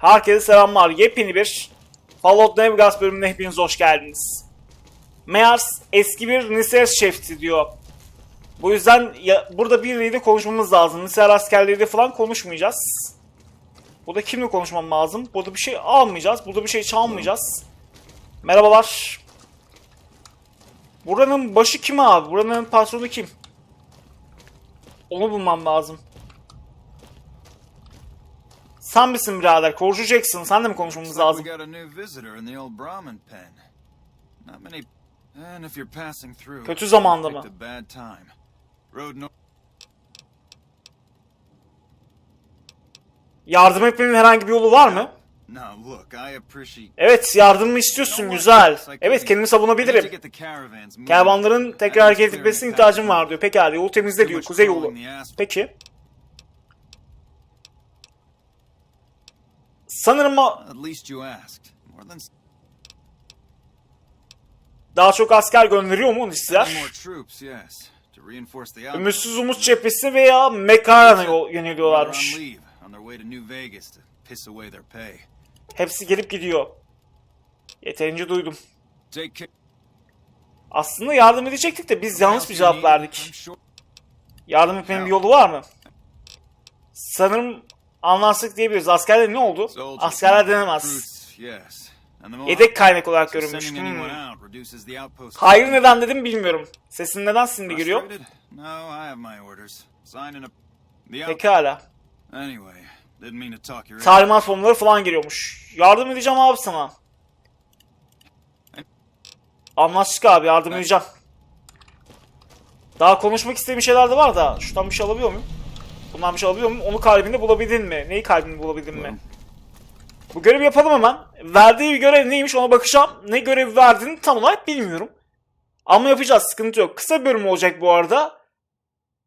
Herkese selamlar. Yepyeni bir Fallout New Vegas bölümüne hepiniz hoş geldiniz. Mears eski bir Nises şefti diyor. Bu yüzden ya, burada biriyle konuşmamız lazım. Niser askerleriyle falan konuşmayacağız. Burada kimle konuşmam lazım? Burada bir şey almayacağız. Burada bir şey çalmayacağız. Merhabalar. Buranın başı kim abi? Buranın patronu kim? Onu bulmam lazım. Sen misin birader? Korucu Jackson. Sen de mi konuşmamız lazım? Kötü zamanda mı? Yardım etmenin herhangi bir yolu var mı? Evet yardımımı istiyorsun güzel. Evet kendimi savunabilirim. Kervanların tekrar hareket etmesine ihtiyacım var diyor. Pekala yolu temizle diyor. Kuzey yolu. Peki. Sanırım daha çok asker gönderiyor mu outpost. Ümitsiz Umut cephesi veya Mekara'na yöneliyorlarmış. Hepsi gelip gidiyor. Yeterince duydum. Aslında yardım edecektik de biz yanlış bir cevap verdik. Yardım etmenin bir yolu var mı? Sanırım anlaştık diyebiliriz. Askerler ne oldu? Askerler denemez. Yedek kaynak olarak görünmüş. Hmm. Hayır neden dedim bilmiyorum. Sesin neden şimdi giriyor? Pekala. Talimat formları falan geliyormuş. Yardım edeceğim abi sana. Anlaştık abi yardım edeceğim. Daha konuşmak istediğim şeyler de var da şuradan bir şey alabiliyor muyum? Şey alabiliyor muyum? Onu kalbinde bulabildin mi? Neyi kalbinde bulabildin mi? Bu görevi yapalım hemen. Verdiği bir görev neymiş ona bakacağım. Ne görev verdiğini tam olarak bilmiyorum. Ama yapacağız sıkıntı yok. Kısa bir bölüm olacak bu arada.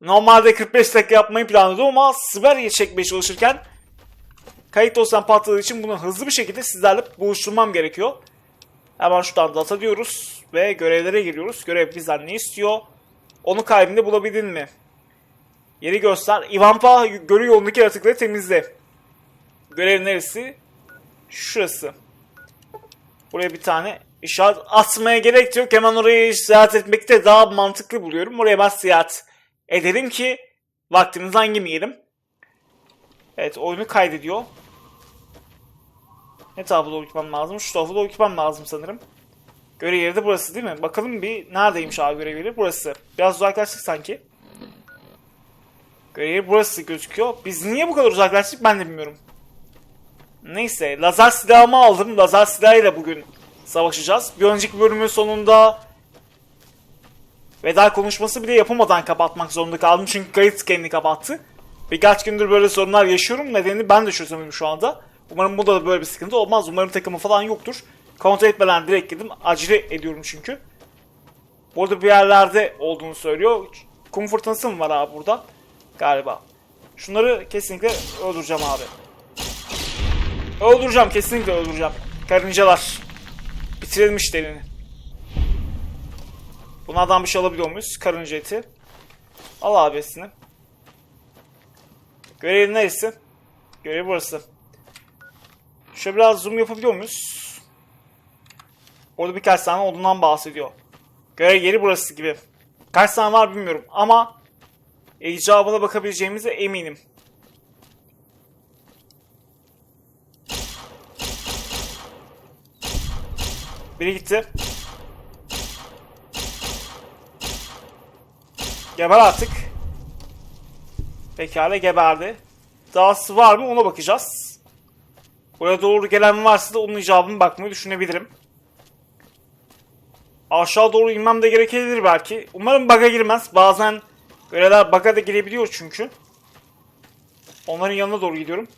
Normalde 45 dakika yapmayı planladım ama Siberia'ya çekmeye çalışırken kayıt dosyam patladığı için bunu hızlı bir şekilde sizlerle buluşturmam gerekiyor. Hemen şuradan data diyoruz ve görevlere giriyoruz. Görev bizden ne istiyor? Onu kalbinde bulabildin mi? Yeri göster. Ivanpa gölü yolundaki yaratıkları temizle. Görev neresi? Şurası. Buraya bir tane işaret atmaya gerek yok. Hemen orayı seyahat etmekte daha mantıklı buluyorum. Oraya ben seyahat edelim ki vaktimizden yemeyelim. Evet oyunu kaydediyor. Ne doğru gitmem lazım? Şu doğru gitmem lazım sanırım. Görev yeri de burası değil mi? Bakalım bir neredeymiş abi görev yeri? Burası. Biraz uzaklaştık sanki. Görev yeri burası gözüküyor. Biz niye bu kadar uzaklaştık ben de bilmiyorum. Neyse lazer silahımı aldım. Lazer silahıyla bugün savaşacağız. Bir önceki bölümün sonunda veda konuşması bile yapamadan kapatmak zorunda kaldım. Çünkü kayıt kendini kapattı. Birkaç gündür böyle sorunlar yaşıyorum. Nedenini ben de çözemiyorum şu anda. Umarım bunda da böyle bir sıkıntı olmaz. Umarım takımı falan yoktur. Kontrol etmeden direkt girdim. Acele ediyorum çünkü. Burada bir yerlerde olduğunu söylüyor. Kum fırtınası mı var abi burada? Galiba. Şunları kesinlikle öldüreceğim abi. Öldüreceğim kesinlikle öldüreceğim. Karıncalar. Bitirelim işlerini. Bunlardan bir şey alabiliyor muyuz? Karınca eti. Al abisini. Görev neresi? Görev burası. Şöyle biraz zoom yapabiliyor muyuz? Orada birkaç tane olduğundan bahsediyor. Görev yeri burası gibi. Kaç tane var bilmiyorum ama icabına bakabileceğimize eminim. Biri gitti. Geber artık. Pekala geberdi. Dahası var mı ona bakacağız. Buraya doğru gelen varsa da onun icabını bakmayı düşünebilirim. Aşağı doğru inmem de gerekebilir belki. Umarım bug'a girmez. Bazen görevler bug'a da girebiliyor çünkü. Onların yanına doğru gidiyorum.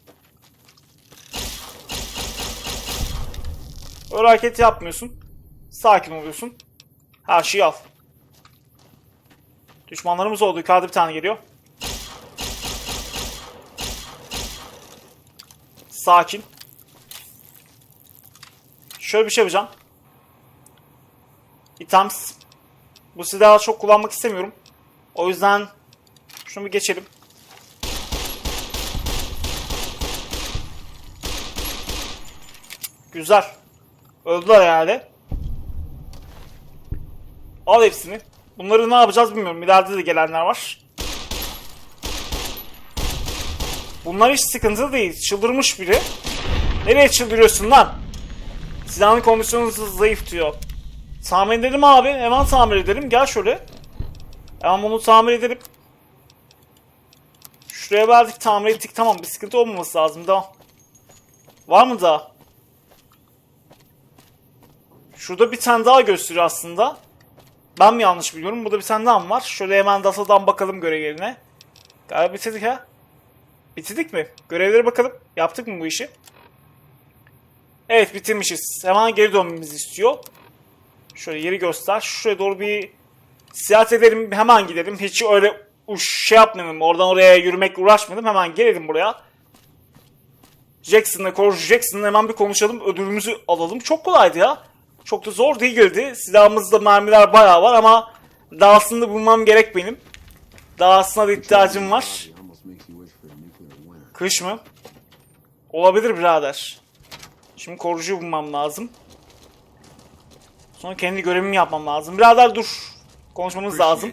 Öyle hareket yapmıyorsun. Sakin oluyorsun. Her şeyi al. Düşmanlarımız oldu. Yukarıda bir tane geliyor. Sakin. Şöyle bir şey yapacağım. Items. Bu silahı çok kullanmak istemiyorum. O yüzden şunu bir geçelim. Güzel. Öldüler herhalde. Al hepsini. Bunları ne yapacağız bilmiyorum. İleride de gelenler var. Bunlar hiç sıkıntı değil. Çıldırmış biri. Nereye çıldırıyorsun lan? Silahın kondisyonu zayıf diyor. Tamir edelim abi. Hemen tamir edelim. Gel şöyle. Hemen bunu tamir edelim. Şuraya verdik tamir ettik. Tamam bir sıkıntı olmaması lazım. Devam. Var mı daha? Şurada bir tane daha gösteriyor aslında. Ben mi yanlış biliyorum? Burada bir tane daha mı var? Şöyle hemen datadan bakalım görevlerine. Galiba bitirdik ha. Bitirdik mi? Görevlere bakalım. Yaptık mı bu işi? Evet bitirmişiz. Hemen geri dönmemizi istiyor. Şöyle yeri göster. Şuraya doğru bir seyahat edelim. Hemen gidelim. Hiç öyle uş şey yapmayalım. Oradan oraya yürümek uğraşmadım. Hemen gelelim buraya. Jackson'la Corey Jackson'la hemen bir konuşalım. Ödülümüzü alalım. Çok kolaydı ya. Çok da zor değildi. Silahımızda mermiler bayağı var ama dahasını bulmam gerek benim. Dahasına da ihtiyacım var. Kış mı? Olabilir birader. Şimdi korucu bulmam lazım. Sonra kendi görevimi yapmam lazım. Birader dur. Konuşmamız lazım.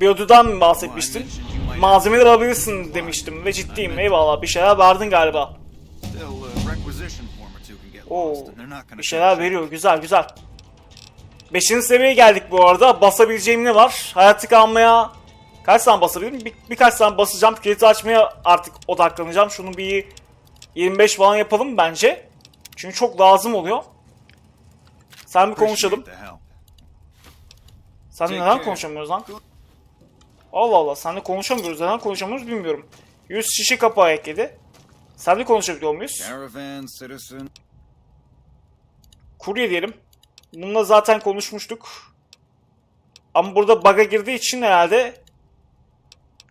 Bir ödülden mi bahsetmiştin? Malzemeler alabilirsin demiştim ve ciddiyim. Eyvallah bir şeyler verdin galiba. get Oo, bir şeyler veriyor. Güzel güzel. Beşinci seviyeye geldik bu arada. Basabileceğim ne var? Hayatta kalmaya kaç tane basabilirim? Bir, birkaç tane basacağım. Kilidi açmaya artık odaklanacağım. Şunu bir 25 falan yapalım bence. Çünkü çok lazım oluyor. Sen bir konuşalım. Sen neden konuşamıyoruz lan? Allah Allah. Seninle konuşamıyoruz. Neden konuşamıyoruz bilmiyorum. 100 şişe kapağı ekledi. Seninle konuşabiliyor muyuz? Kurye diyelim. Bununla zaten konuşmuştuk. Ama burada bug'a girdiği için herhalde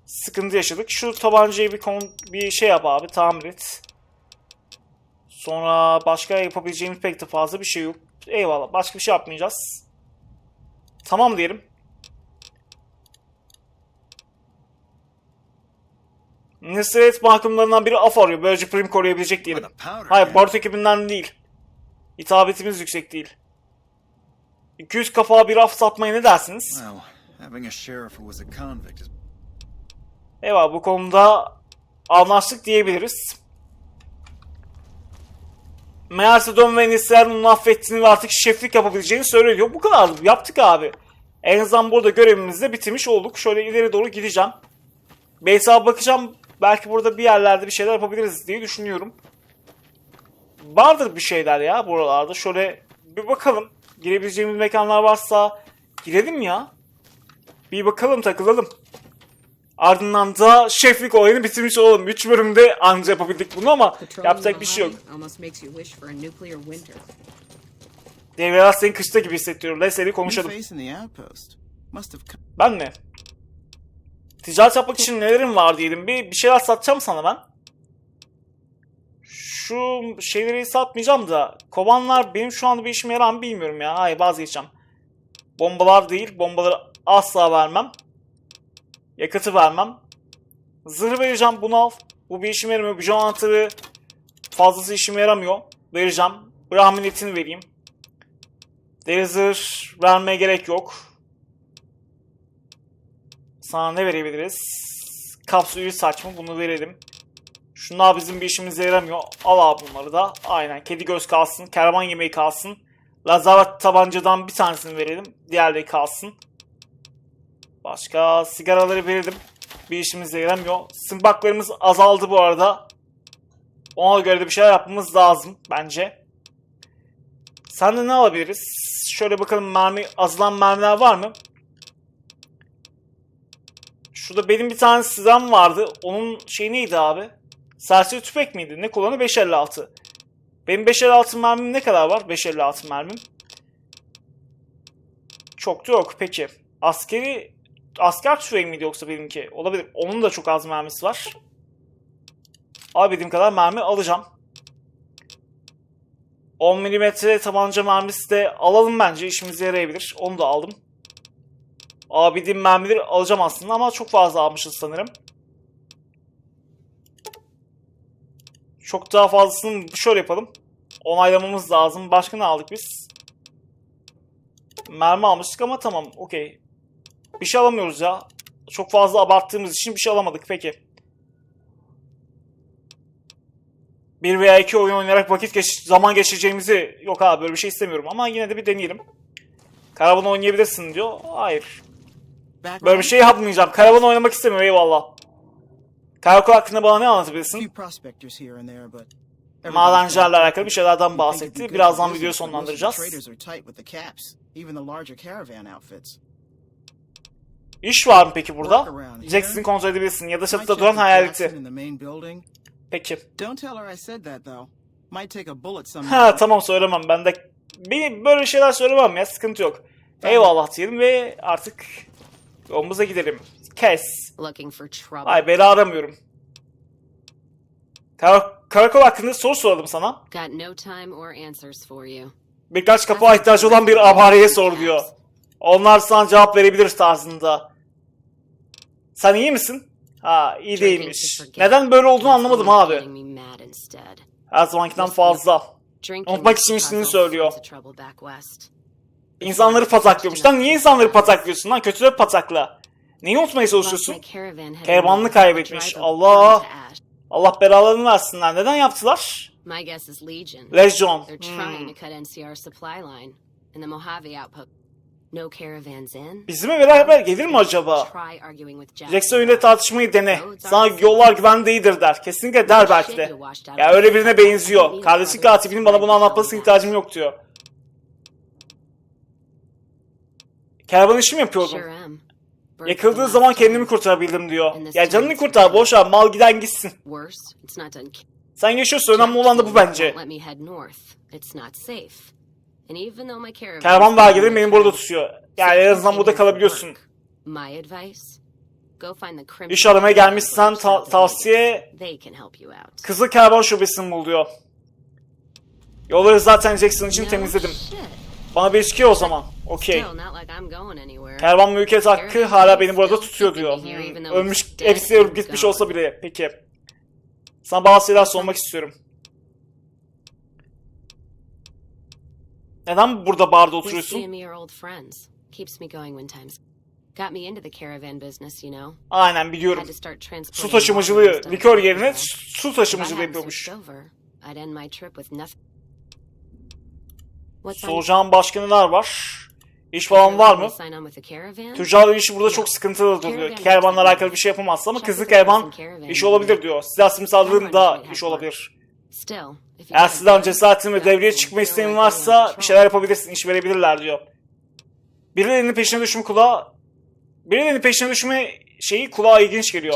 sıkıntı yaşadık. Şu tabancayı bir kon- bir şey yap abi, tamir et. Sonra başka yapabileceğimiz pek de fazla bir şey yok. Eyvallah. Başka bir şey yapmayacağız. Tamam diyelim. Nusret mahkumlarından biri af arıyor. Böylece prim koruyabilecek diyelim. Hayır, can. barut ekibinden değil. Hitabetimiz yüksek değil. 200 kafağa bir af satmaya ne dersiniz? Eyvallah bu konuda anlaştık diyebiliriz. Meğerse Don ve Nisler'in affettiğini ve artık şeflik yapabileceğini söylüyor. Bu kadar. Yaptık abi. En azından burada görevimizi de bitirmiş olduk. Şöyle ileri doğru gideceğim. Beysa bakacağım. Belki burada bir yerlerde bir şeyler yapabiliriz diye düşünüyorum. Vardır bir şeyler ya buralarda. Şöyle bir bakalım. Girebileceğimiz mekanlar varsa girelim ya. Bir bakalım takılalım. Ardından da şeflik olayını bitirmiş olalım. 3 bölümde anca yapabildik bunu ama yapacak bir şey yok. Devreler seni kışta gibi hissediyorum. Leslie New konuşalım. Ben mi? Ticaret yapmak için nelerim var diyelim. Bir, bir şeyler satacağım sana ben. Şu şeyleri satmayacağım da kovanlar benim şu anda bir işime yarar mı bilmiyorum ya. Hayır vazgeçeceğim. Bombalar değil. Bombaları asla vermem. Yakıtı vermem. Zırh vereceğim bunu al. Bu bir işime yaramıyor. Gücü anahtarı fazlası işime yaramıyor. Vereceğim. Brahmin etini vereyim. Deri vermeye gerek yok. Sana ne verebiliriz? Kapsülü saçma bunu verelim. Şunlar bizim bir işimize yaramıyor. Al abi bunları da. Aynen. Kedi göz kalsın. Kervan yemeği kalsın. Lazaret tabancadan bir tanesini verelim. Diğerleri kalsın. Başka sigaraları verelim. Bir işimize yaramıyor. Sımbaklarımız azaldı bu arada. Ona göre de bir şeyler yapmamız lazım bence. Sen de ne alabiliriz? Şöyle bakalım mermi, azalan mermiler var mı? Şurada benim bir tane silahım vardı. Onun şey neydi abi? Serseri tüfek miydi? Ne kullanı? 556. Benim 556 mermim ne kadar var? 556 mermim. Çok da yok. Peki. Askeri asker tüfeği miydi yoksa benimki? Olabilir. Onun da çok az mermisi var. Alabildiğim kadar mermi alacağım. 10 mm tabanca mermisi de alalım bence. işimize yarayabilir. Onu da aldım. Alabildiğim mermileri alacağım aslında ama çok fazla almışız sanırım. Çok daha fazlasını şöyle yapalım. Onaylamamız lazım. Başka ne aldık biz? Mermi almıştık ama tamam. Okey. Bir şey alamıyoruz ya. Çok fazla abarttığımız için bir şey alamadık. Peki. Bir veya iki oyun oynayarak vakit geç zaman geçireceğimizi yok abi böyle bir şey istemiyorum ama yine de bir deneyelim. Karavan oynayabilirsin diyor. Hayır. Böyle bir şey yapmayacağım. Karavan oynamak istemiyorum eyvallah. Karakol hakkında bana ne anlatabilirsin? Madencilerle alakalı bir şeylerden bahsetti. Birazdan videoyu sonlandıracağız. İş var mı peki burada? Jackson'ı kontrol edebilirsin ya da çatıda duran hayaleti. Peki. Don't tell her I said that though. Might take a bullet some Ha tamam söylemem. Ben de bir böyle şeyler söylemem ya sıkıntı yok. Eyvallah diyelim ve artık yolumuza gidelim. Kes. Ay bela aramıyorum. Kar karakol hakkında soru soralım sana. Birkaç kapağa ihtiyacı olan bir abareye sor diyor. Onlar sana cevap verebilir tarzında. Sen iyi misin? Ha iyi değilmiş. Neden böyle olduğunu anlamadım abi. Her zamankinden fazla. Unutmak için içtiğini söylüyor. İnsanları pataklıyormuş. Lan niye insanları pataklıyorsun lan? Kötüleri patakla. Neyi unutmaya çalışıyorsun? Kervanını kaybetmiş. Allah. Allah belalarını versinler. Neden yaptılar? Legion. Hmm. No caravans in. Bizimle beraber gelir mi acaba? Jackson. Öyle tartışmayı dene. Sana yollar güven değildir der. Kesinlikle der belki de. Ya öyle birine benziyor. Kardeşlik katibinin bana bunu anlatmasına ihtiyacım yok diyor. Kervan işi mi. Burnt Yakıldığı zaman kendimi kurtarabildim diyor. Ya canını kurtar boş ver mal giden gitsin. Sen yaşıyorsun önemli olan da bu bence. Kervan vergileri beni burada tutuyor. Yani en azından burada kalabiliyorsun. İş aramaya gelmişsen ta- tavsiye. Kızıl Kervan Şubesi'ni bul diyor. Yolları zaten Jackson için temizledim. Bana bir içki o zaman. Okey. Kervan mülkiyet hakkı hala beni burada tutuyor diyor. Hmm, Ölmüş, hepsi ölüp gitmiş olsa bile. Peki. Sana bazı şeyler sormak istiyorum. Neden burada barda oturuyorsun? Keeps me going when times got me into the caravan business, you know. Aynen biliyorum. Su taşımacılığı, likör yerine su taşımacılığı yapıyormuş. Soracağım başka neler var? İş falan var mı? Tüccarların işi burada çok sıkıntılı diyor. Kervanla alakalı bir şey yapamazsın ama kızlı kervan iş olabilir diyor. Silah simsarlığın da iş olabilir. Eğer sizden cesaretin ve devreye çıkma isteğin varsa bir şeyler yapabilirsin, iş verebilirler diyor. Birilerinin peşine düşme kulağa... Birilerinin peşine düşme şeyi kulağa ilginç geliyor.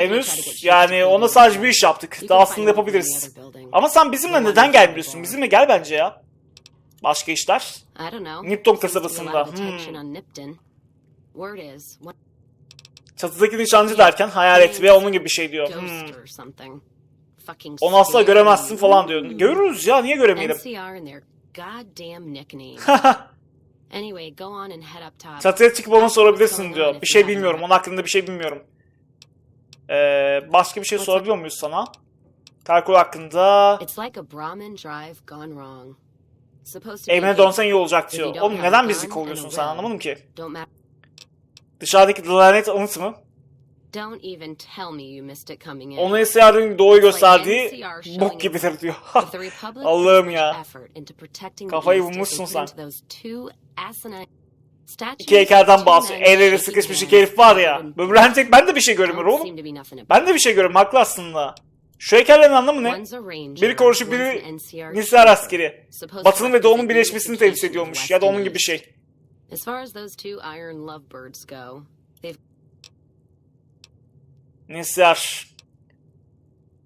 Henüz yani ona sadece bir iş yaptık. Daha aslında yapabiliriz. Ama sen bizimle neden gelmiyorsun? Bizimle gel bence ya. Başka işler. Nipton kasabasında. Hmm. Çatıdaki nişancı derken hayalet ve onun gibi bir şey diyor. Hmm. Onu asla göremezsin falan diyor. Görürüz ya niye göremeyelim? Çatıya çıkıp ona sorabilirsin diyor. Bir şey bilmiyorum. Onun hakkında bir şey bilmiyorum. Ee, başka bir şey sorabiliyor muyuz sana? Karakol hakkında evine dönsen iyi olacak diyor. Oğlum neden bizi kovuyorsun sen anlamadım ki. Dışarıdaki lanet anıt mı? Don't even tell me you missed it coming in. Onun esrarın doğu gösterdiği bok gibidir diyor. Allah'ım ya. Kafayı bulmuşsun sen. İki heykelden bahsediyor. El ele sıkışmış iki herif var ya. and Böbürlen tek ben de bir şey göremiyorum don't oğlum. Ben de bir şey görüyorum haklı aslında. Şu heykellerin anlamı ne? Biri koruşu one's biri NCR askeri. Batı'nın ve Doğu'nun birleşmesini temsil ediyormuş. Ya da onun gibi bir şey. As far as those two iron lovebirds go, they've Nisar.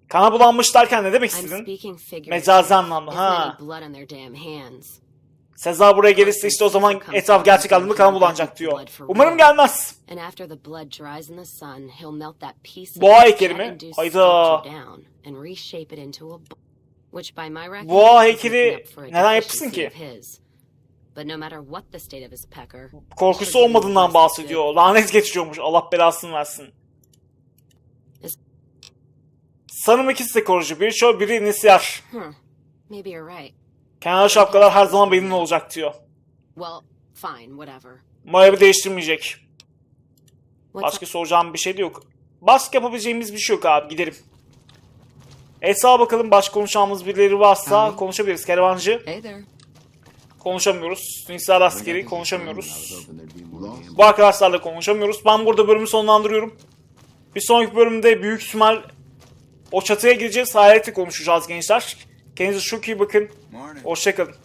Kana bulanmış derken ne demek istedin? Mecazi anlamda, ha. Sezar buraya gelirse işte o zaman etraf gerçek anlamda kana bulanacak diyor. Umarım gelmez. Boğa heykeli mi? Hayda. Boğa heykeli neden deficiency ki? Korkusu olmadığından bahsediyor. Lanet geçiyormuş. Allah belasını versin. Sanırım ikisi de korucu. Biri şov, biri nisiyar. Maybe you're right. Kenar şapkalar her zaman benim olacak diyor. Well, fine, whatever. Moravi değiştirmeyecek. Başka soracağım bir şey de yok. Başka yapabileceğimiz bir şey yok abi. Gidelim. Esra bakalım başka konuşacağımız birileri varsa konuşabiliriz. Kervancı Hey there. Konuşamıyoruz. Nisar askeri konuşamıyoruz. Bu arkadaşlarla konuşamıyoruz. Ben burada bölümü sonlandırıyorum. Bir sonraki bölümde büyük ihtimal o çatıya gireceğiz. Hayaletle konuşacağız gençler. Kendinize çok iyi bakın. Hoşçakalın.